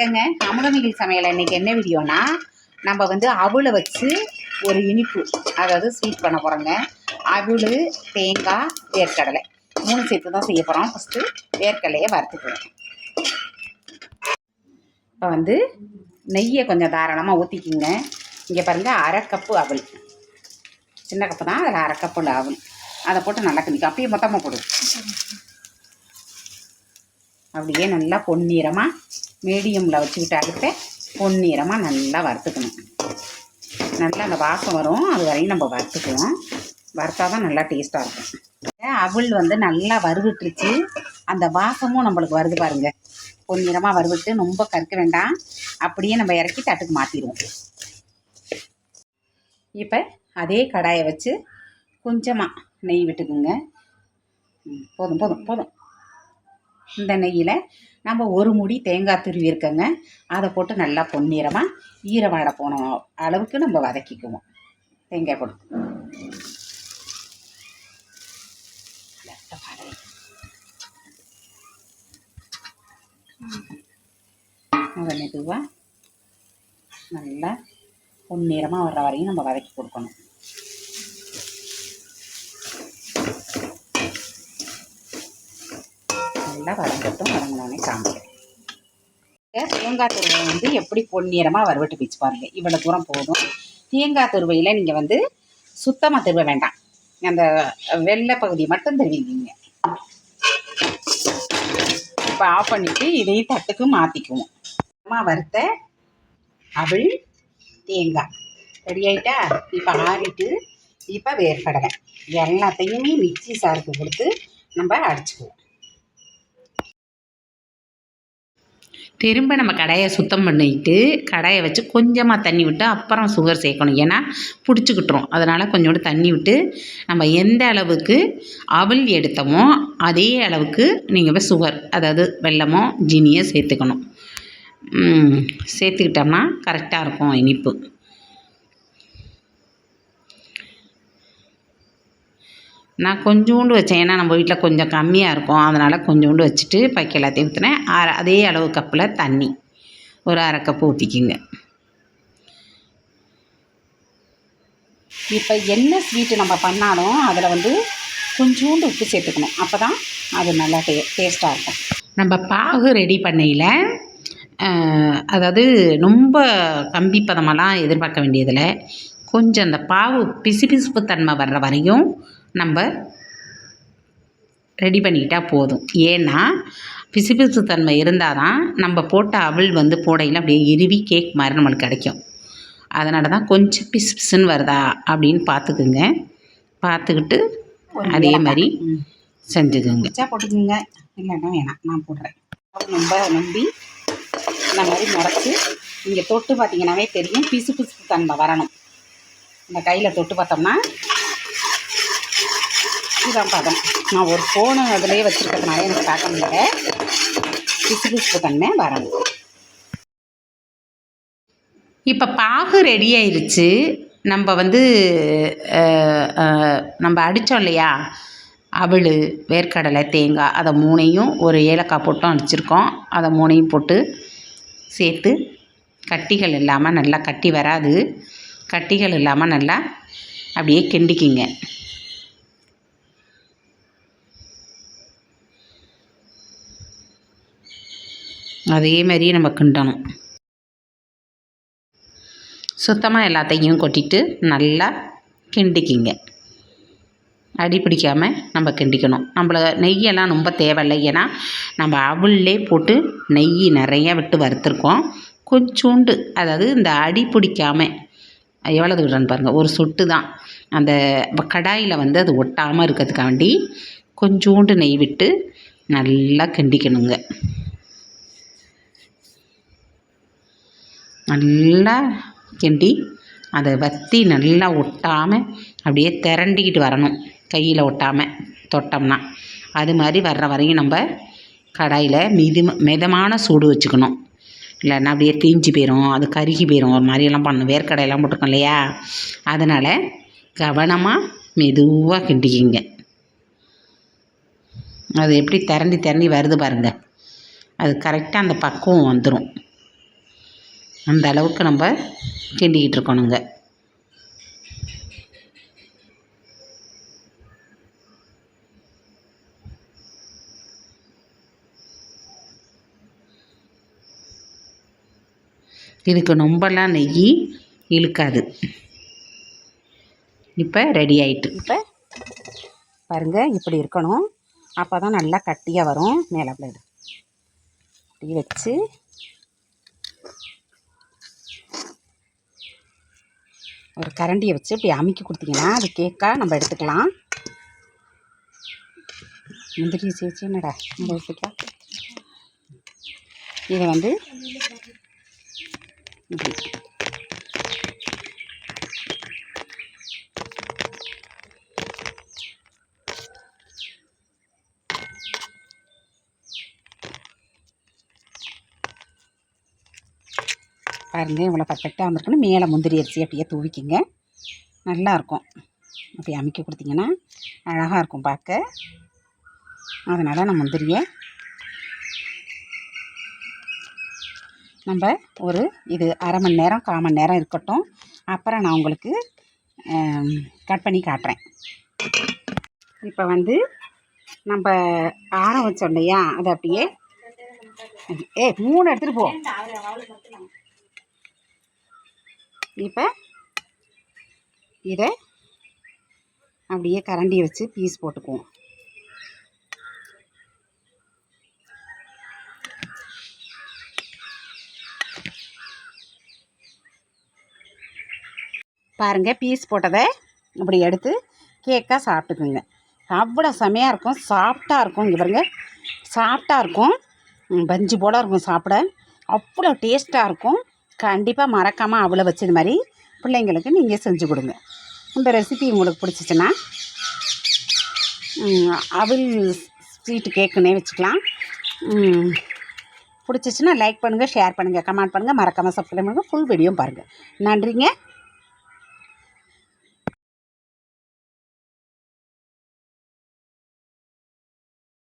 வணக்கங்க. அமுதமிகில் சமையல் இன்னைக்கு என்ன வீடியோனா நம்ம வந்து அவளை வச்சு ஒரு இனிப்பு அதாவது ஸ்வீட் பண்ண போகிறோங்க அவள் தேங்காய் வேர்க்கடலை. மூணு சேர்த்து தான் செய்ய போகிறோம் ஃபஸ்ட்டு வேர்க்கடலையை வறுத்துக்கிறோம் இப்போ வந்து நெய்யை கொஞ்சம் தாராளமாக ஊற்றிக்கிங்க இங்கே பாருங்கள் அரை கப்பு அவள். சின்ன கப்பு தான் அதில் அரை கப்பு அவள். அதை போட்டு நல்லா கிண்டிக்கும் அப்படியே மொத்தமாக போடு. அப்படியே நல்லா பொன்னிறமாக மீடியமில் வச்சுக்கிட்டு பொன்னிறமாக நல்லா வறுத்துக்கணும். நல்லா அந்த வாசம் வரும் அது வரையும் நம்ம வறுத்துக்குவோம். வறுத்தா தான் நல்லா டேஸ்ட்டாக இருக்கும். அவள் வந்து நல்லா வறுவிட்டுருச்சு. அந்த வாசமும் நம்மளுக்கு வருது பாருங்க. பொன்னிறமாக வறுவிட்டு ரொம்ப கருக்க வேண்டாம். அப்படியே நம்ம இறக்கி தட்டுக்கு மாற்றிடுவோம் இப்போ அதே கடாயை வச்சு கொஞ்சமாக நெய் விட்டுக்குங்க. ம், போதும் போதும் போதும். இந்த நெய்யில் நம்ம ஒரு முடி தேங்காய் துருவி இருக்கங்க. அதை போட்டு நல்லா பொன்னிறமாக ஈரவாடை போன அளவுக்கு நம்ம வதக்கிக்குவோம். தேங்காய் போட்டு அதை மெதுவாக நல்லா பொன்னிறமாக வர்ற வரையும் நம்ம வதக்கி கொடுக்கணும். நல்லா வதங்கட்டும் வதங்கினோடனே காமிக்கிறேன் தேங்காய் துருவை வந்து எப்படி பொன்னிறமாக வறுவட்டு பிச்சு பாருங்க. இவ்வளோ தூரம் போதும். தேங்காய் துருவையில் நீங்கள் வந்து சுத்தமாக திருவ வேண்டாம். அந்த வெள்ளை பகுதி மட்டும் திருவிங்க இப்போ ஆஃப் பண்ணிவிட்டு இதையும் தட்டுக்கு மாற்றிக்குவோம் அம்மா வறுத்த அவள் தேங்காய். ரெடி ஆயிட்டா? இப்போ ஆறிட்டு இப்போ வேர்க்கடலை. எல்லாத்தையுமே மிக்சி சாருக்கு கொடுத்து நம்ம அடிச்சுக்குவோம். திரும்ப நம்ம கடாயை சுத்தம் பண்ணிட்டு கடாயை வச்சு கொஞ்சமாக தண்ணி விட்டு அப்புறம் சுகர் சேர்க்கணும். ஏன்னா பிடிச்சிக்கிட்டுரும். அதனால் கொஞ்சோண்டு தண்ணி விட்டு நம்ம எந்த அளவுக்கு அவல் எடுத்தோமோ அதே அளவுக்கு நீங்கள் போய் சுகர் அதாவது வெல்லமோ ஜீனியோ சேர்த்துக்கணும். சேர்த்துக்கிட்டோம்னா கரெக்டாக இருக்கும் இனிப்பு. நான் கொஞ்சோண்டு வச்சேன். ஏன்னா நம்ம வீட்டில் கொஞ்சம் கம்மியாக இருக்கும். அதனால் கொஞ்சோண்டு வச்சுட்டு பாக்கி எல்லாத்தையும் ஊற்றினேன் அரை அதே அளவு கப்பில் தண்ணி. ஒரு அரை கப்பு ஊற்றிக்கிங்க இப்போ என்ன ஸ்வீட்டு நம்ம பண்ணாலும் அதில் வந்து கொஞ்சோண்டு உப்பு சேர்த்துக்கணும். அப்போ தான் அது நல்லா டே டேஸ்ட்டாக இருக்கும். நம்ம பாகு ரெடி பண்ணையில் அதாவது ரொம்ப கம்பி பதமெல்லாம் எதிர்பார்க்க வேண்டியதில்லை. கொஞ்சம் அந்த பாவு பிசுபிசுப்பு தன்மை வர்ற வரையும் நம்ம ரெடி பண்ணிக்கிட்டா போதும். ஏன்னா பிசுபிசு தன்மை இருந்தால் தான் நம்ம போட்ட அவல் வந்து போடையில் அப்படியே இறுவி கேக் மாதிரி நம்மளுக்கு கிடைக்கும். அதனால தான் கொஞ்சம் பிசு பிசுன்னு வருதா அப்படின்னு பார்த்துக்குங்க. பார்த்துக்கிட்டு அதே மாதிரி செஞ்சுக்குங்க. போட்டுக்குங்க. இல்லைன்னா வேணாம். நான் போடுறேன். ரொம்ப நம்பி இந்த மாதிரி முறைச்சி இங்கே தொட்டு பார்த்தீங்கன்னாவே தெரியும். பிசு பிசு தன்மை வரணும். இந்த கையில் தொட்டு பார்த்தோம்னா தான் பதம். நான் ஒரு ஃபோனு அதிலே வச்சுருக்கிறதுனால எனக்கு பார்க்க முடியல. பிசு பிசுப்பு தன்மை வரணும் இப்போ பாகு ரெடி ஆயிடுச்சு நம்ம வந்து நம்ம அடித்தோம் இல்லையா? அவள் வேர்க்கடலை தேங்காய் அதை மூணையும் ஒரு ஏலக்காய் போட்டும் அடிச்சிருக்கோம். அதை மூணையும் போட்டு சேர்த்து கட்டிகள் இல்லாமல் நல்லா கட்டி வராது. கட்டிகள் இல்லாமல் நல்லா அப்படியே கிண்டிக்கிங்க. அதே மாதிரியே நம்ம கிண்டணும். சுத்தமாக எல்லாத்தையும் கொட்டிட்டு நல்லா கிண்டிக்கிங்க. அடி பிடிக்காமல் நம்ம கிண்டிக்கணும். நம்மள நெய்யெல்லாம் ரொம்ப தேவையில்லை. ஏன்னா நம்ம அவல்லே போட்டு நெய் நிறையா விட்டு வறுத்துருக்கோம். கொஞ்சோண்டு அதாவது இந்த அடி பிடிக்காமல் எவ்வளோது விடுறேன்னு பாருங்கள் ஒரு சொட்டு தான். அந்த கடாயில் வந்து அது ஒட்டாமல் இருக்கிறதுக்காண்டி கொஞ்சோண்டு நெய் விட்டு நல்லா கிண்டிக்கணுங்க. நல்லா கிண்டி அதை வற்றி நல்லா ஒட்டாமல் அப்படியே திரண்டிக்கிட்டு வரணும் கையில் ஒட்டாமல் தொட்டோம்னா. அது மாதிரி வர்ற வரையும் நம்ம கடாயில் மிது மிதமான சூடு வச்சுக்கணும். இல்லைன்னா அப்படியே தீஞ்சு போயிடும் அது கருகி போயிடும் ஒரு மாதிரியெல்லாம் பண்ணணும் வேர்க்கடையெல்லாம் போட்டிருக்கோம் இல்லையா? அதனால் கவனமாக மெதுவாக கிண்டிக்கிங்க. அது எப்படி திரண்டி திரண்டி வருது பாருங்கள் அது கரெக்டாக அந்த பக்குவம் வந்துடும் அந்த அளவுக்கு நம்ம கிண்டிக்கிட்டு இருக்கணுங்க. இதுக்கு ரொம்பலாம் நெய் இழுக்காது. இப்போ ரெடி ஆயிட்டு. இப்போ பாருங்கள் இப்படி இருக்கணும். அப்போ தான் நல்லா கட்டியாக வரும். மேலே அப்படி வச்சு ஒரு கரண்டியை வச்சு இப்படி அமுக்கி கொடுத்தீங்கன்னா அது கேக்காக நம்ம எடுத்துக்கலாம். முந்திரி சேர்த்து என்னடா? இந்த இதை வந்து இப்படி பாருங்கள் இவ்வளோ பர்ஃபெக்டாக வந்திருக்குன்னு. மேலே முந்திரி அரிசி அப்படியே தூவிக்கிங்க. நல்லாயிருக்கும் அப்படி அமைக்க கொடுத்தீங்கன்னா அழகாக இருக்கும் பார்க்க. அதனால் நான் முந்திரியை நம்ம ஒரு இது அரை மணி நேரம் கால் மணி நேரம் இருக்கட்டும். அப்புறம் நான் உங்களுக்கு கட் பண்ணி காட்டுறேன். இப்போ வந்து நம்ம ஆற வச்சோம் இல்லையா? அதை அப்படியே ஏ மூணு எடுத்துகிட்டு போ. இப்போ இதை அப்படியே கரண்டி வச்சு பீஸ் போட்டுக்குவோம். பாருங்கள் பீஸ் போட்டதை இப்படி எடுத்து கேக்காக சாப்பிட்டுக்குங்க. அவ்வளோ செமையாக இருக்கும் சாஃப்டாக இருக்கும். இங்கே பாருங்கள் சாஃப்டாக இருக்கும். பஞ்சு போல இருக்கும் சாப்பிட. அவ்வளோ டேஸ்ட்டாக இருக்கும். கண்டிப்பாக மறக்காமல் அவ்வளோ வச்சது மாதிரி பிள்ளைங்களுக்கு நீங்கள் செஞ்சு கொடுங்க. இந்த ரெசிபி உங்களுக்கு பிடிச்சிச்சின்னா அவள் ஸ்வீட்டு கேக்குன்னே வச்சுக்கலாம். பிடிச்சிச்சின்னா லைக் பண்ணுங்கள் ஷேர் பண்ணுங்கள் கமெண்ட் பண்ணுங்கள் மறக்காமல் சப்ஸ்கிரைப் பண்ணுங்கள் ஃபுல் வீடியோ பாருங்கள் நன்றிங்க.